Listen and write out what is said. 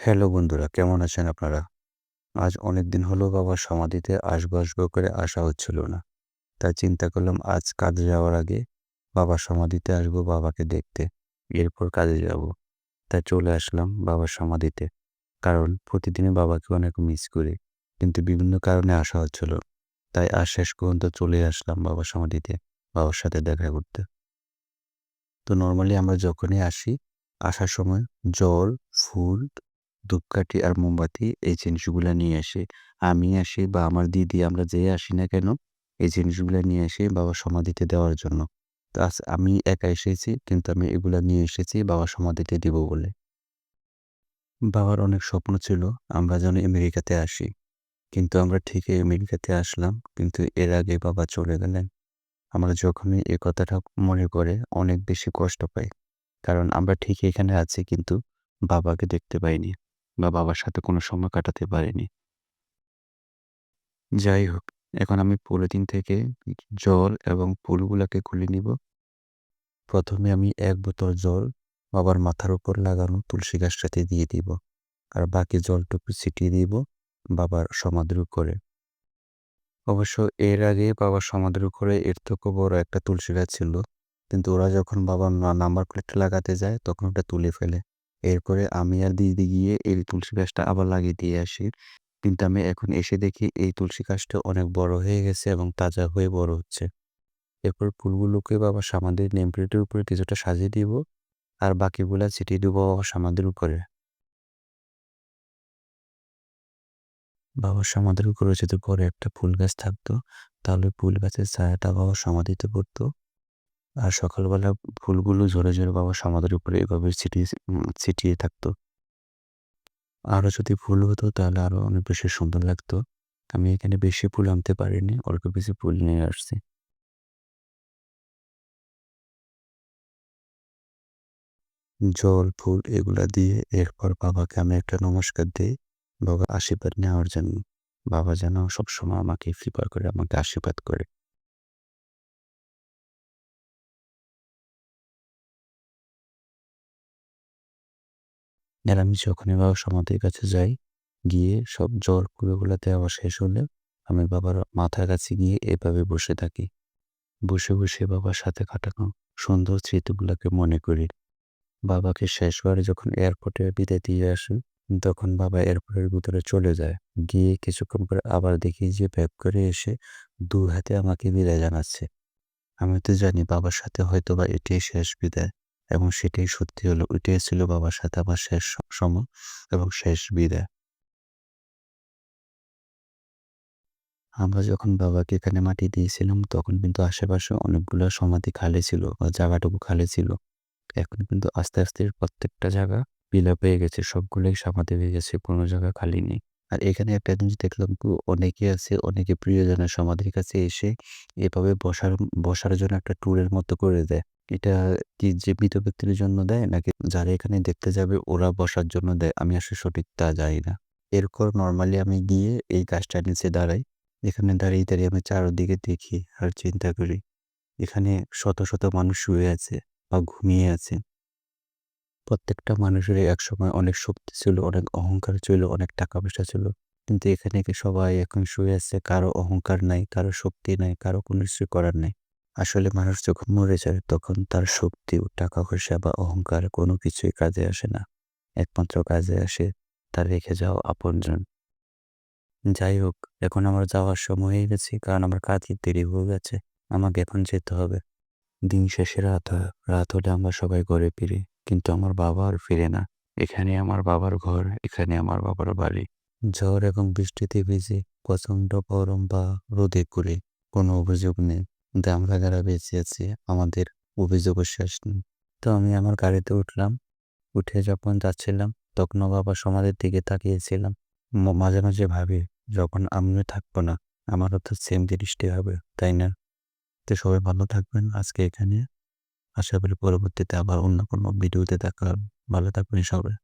Hello বন্ধুরা, কেমন আছেন আপনারা? আজ অনেক দিন হলো বাবার সমাধিতে আসব আসব করে আসা হচ্ছিল না। তাই চিন্তা করলাম আজ কাজে যাওয়ার আগে বাবার সমাধিতে আসব বাবাকে দেখতে। এরপর কাজে যাব। তাই চলে আসলাম বাবার সমাধিতে। কারণ প্রতিদিনই বাবাকে অনেক মিস করি। কিন্তু বিভিন্ন কারণে আসা হচ্ছিল। তাই আজ শেষ পর্যন্ত চলে আসলাম বাবার সমাধিতে বাবার সাথে দেখা করতে। তো নর্মালি আমরা যখনই আসি, আসার সময় জল, ফুল ধূপকাঠি আর মোমবাতি এই জিনিসগুলো নিয়ে আসি। আমি আসি বা আমার দিদি, আমরা যে আসি না কেন, এই জিনিসগুলো নিয়ে আসি বাবার সমাধিতে দেওয়ার জন্য। তো আজ আমি একা এসেছি, কিন্তু আমি এগুলা নিয়ে এসেছি বাবার সমাধিতে দিব বলে। বাবার অনেক স্বপ্ন ছিল, আমরা যেন আমেরিকাতে আসি। কিন্তু আমরা ঠিকই আমেরিকাতে আসলাম, কিন্তু এর আগে বাবা চলে গেলেন। আমরা যখনই এ কথাটা মনে করে অনেক বেশি কষ্ট পাই। কারণ আমরা ঠিকই এখানে আছি, কিন্তু বাবাকে দেখতে পাইনি। বা বাবার সাথে কোনো সময় কাটাতে পারিনি। যাই হোক, এখন আমি পলিথিন থেকে জল এবং ফুলগুলাকে খুলে নিব। প্রথমে আমি এক বোতল জল বাবার মাথার উপর লাগানো তুলসী গাছটাতে দিয়ে দিব আর বাকি জলটুকু ছিটিয়ে দিব বাবার সমাধির করে অবশ্য এর আগে বাবার সমাধির করে এর থেকেও বড় একটা তুলসী গাছ ছিল, কিন্তু ওরা যখন বাবার নাম্বার প্লেটটা লাগাতে যায়, তখন ওটা তুলে ফেলে। এরপরে আমি আর দিদি গিয়ে এই তুলসী গাছটা আবার লাগিয়ে দিয়ে আসি। কিন্তু আমি এখন এসে দেখি এই তুলসী গাছটা অনেক বড় হয়ে গেছে এবং তাজা হয়ে বড় হচ্ছে। এরপর ফুলগুলোকে বাবা সামাদের নেম প্লেটের উপরে কিছুটা সাজিয়ে দিব আর বাকিগুলো ছিটিয়ে দেবো বাবা সামাদের উপরে। বাবার সমাধির উপরে যদি পরে একটা ফুল গাছ থাকতো, তাহলে ফুল গাছের ছায়াটা বাবা সমাধিতে পড়তো। আর সকালবেলা ফুলগুলো ঝরে ঝরে বাবা সমাধির উপরে এভাবে ছিটিয়ে ছিটিয়ে থাকতো। আরও যদি ফুল হতো তাহলে আরও অনেক বেশি সুন্দর লাগতো। আমি এখানে বেশি ফুল আনতে পারিনি, অল্প বেশি ফুল নিয়ে আসছি। জল, ফুল এগুলা দিয়ে এরপর বাবাকে আমি একটা নমস্কার দিই। বাবা আশীর্বাদ নেওয়ার জন্য। বাবা যেন সবসময় আমাকে ফ্রিপার করে, আমাকে আশীর্বাদ করে। আর আমি যখনই বাবার সমাধির কাছে যাই, গিয়ে সব জল ফুলগুলো দেওয়া শেষ হলে আমি বাবার মাথার কাছে গিয়ে এভাবে বসে থাকি। বসে বসে বাবার সাথে কাটানো সুন্দর স্মৃতিগুলোকে মনে করি। বাবাকে শেষবারে যখন এয়ারপোর্টে বিদায় দিয়ে আসি, তখন বাবা এয়ারপোর্টের ভিতরে চলে যায়। গিয়ে কিছুক্ষণ পরে আবার দেখি যে ব্যাগ করে এসে দু হাতে আমাকে বিদায় জানাচ্ছে। আমি তো জানি বাবার সাথে হয়তো বা এটাই শেষ বিদায়। এবং সেটাই সত্যি হলো, ওইটাই ছিল বাবার সাথে আমার শেষ সময় এবং শেষ বিদায়। আমরা যখন বাবাকে এখানে মাটি দিয়েছিলাম, তখন কিন্তু আশেপাশে অনেকগুলো সমাধি খালি ছিল বা জায়গাটুকু খালি ছিল। এখন কিন্তু আস্তে আস্তে প্রত্যেকটা জায়গা বিলা পেয়ে গেছে, সবগুলোই সমাধি হয়ে গেছে, কোনো জায়গা খালি নেই। আর এখানে একটা জিনিস দেখলাম অনেকে আছে, অনেকে প্রিয়জনের সমাধির কাছে এসে এভাবে বসার বসার জন্য একটা ট্যুরের মতো করে দেয়। এটা কি যে মৃত ব্যক্তির জন্য দেয় নাকি যারা এখানে দেখতে যাবে ওরা বসার জন্য দেয়? আমি আসলে সঠিক তা জানি না। এরপর নর্মালি আমি গিয়ে এই গাছটার নিচে দাঁড়াই। এখানে দাঁড়িয়ে দাঁড়িয়ে আমি চারদিকে দেখি আর চিন্তা করি, এখানে শত শত মানুষ শুয়ে আছে বা ঘুমিয়ে আছে। প্রত্যেকটা মানুষের একসময় অনেক শক্তি ছিল, অনেক অহংকার ছিল, অনেক টাকা পয়সা ছিল। কিন্তু এখানে সবাই এখন শুয়ে আছে? কারও অহংকার নাই, কারও শক্তি নাই, কারও কোনো কিছু করার নাই। আসলে মানুষ যখন মরে যায়, তখন তার শক্তি, টাকা পয়সা বা অহংকার কোনো কিছুই কাজে আসে না। একমাত্র কাজে আসে তার রেখে যাওয়া আপনজন। যাই হোক, এখন আমার যাওয়ার সময় হয়ে গেছে, কারণ আমার কাজের দেরি হয়ে গেছে, আমাকে এখন যেতে হবে। দিন শেষে রাত হয়, রাত হলে আমরা সবাই ঘরে ফিরি, কিন্তু আমার বাবা আর ফিরে না। এখানে আমার বাবার ঘর, এখানে আমার বাবার বাড়ি। ঝড় এবং বৃষ্টিতে ভিজে, প্রচণ্ড গরম বা রোদে করে কোনো অভিযোগ নেই। কিন্তু আমরা যারা বেঁচে আছি, আমাদের অভিযোগের শেষ নেই। তো আমি আমার গাড়িতে উঠলাম, উঠে যখন যাচ্ছিলাম তখনও বাবা সমাজের দিকে তাকিয়েছিলাম মাঝে মাঝে ভাবি, যখন আমিও থাকব না, আমারও তো সেম জিনিসটাই হবে, তাই না? তো সবাই ভালো থাকবেন আজকে এখানে। আশা করি পরবর্তীতে আবার অন্য কোনো ভিডিওতে দেখা ভালো থাকবেন সবাই।